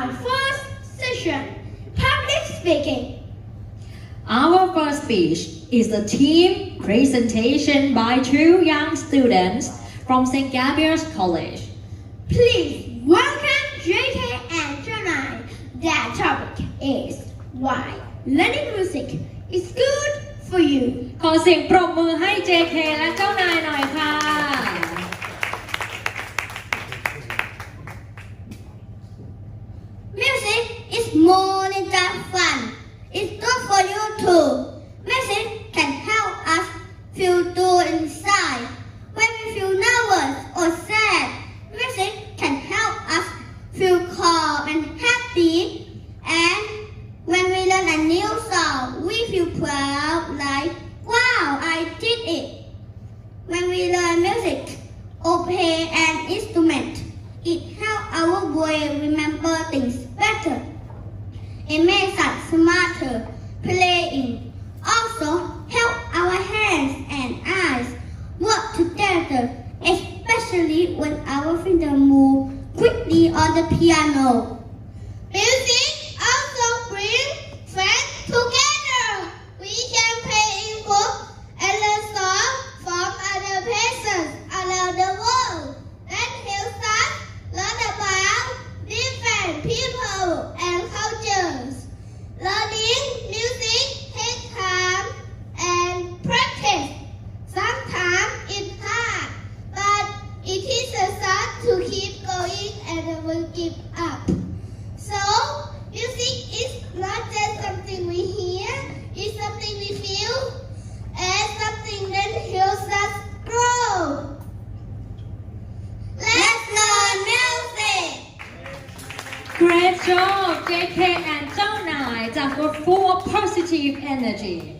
our first session, public speaking. Our first speech is a team presentation by two young students from St. Gabriel's College. Please welcome JK and Jonai. Their topic is why learning music is good for you. ขอเสียงปรบมือให้ JK และ Is more than just fun. It's good for you too. Music can help us feel good inside. When we feel nervous or sad, music can help us feel calm and happy. And when we learn a new song, we feel proud like, wow, I did it. When we learn music or play an instrument, it helps our brain remember things better. It makes us smarter playing. Also help our hands and eyes work together, especially when our fingers move quickly on the piano. Music also brings friends together. We can play in groups and learn songs from other places around the world. That helps us learn about different people and cultures. Learning music takes time and practice. Sometimes it's hard, but it is a start to keep going and never give up. So, music is not just something we hear, it's something we feel and something that helps us grow. Let's learn music! Joe, JK and Zhao Nai. That was for positive energy.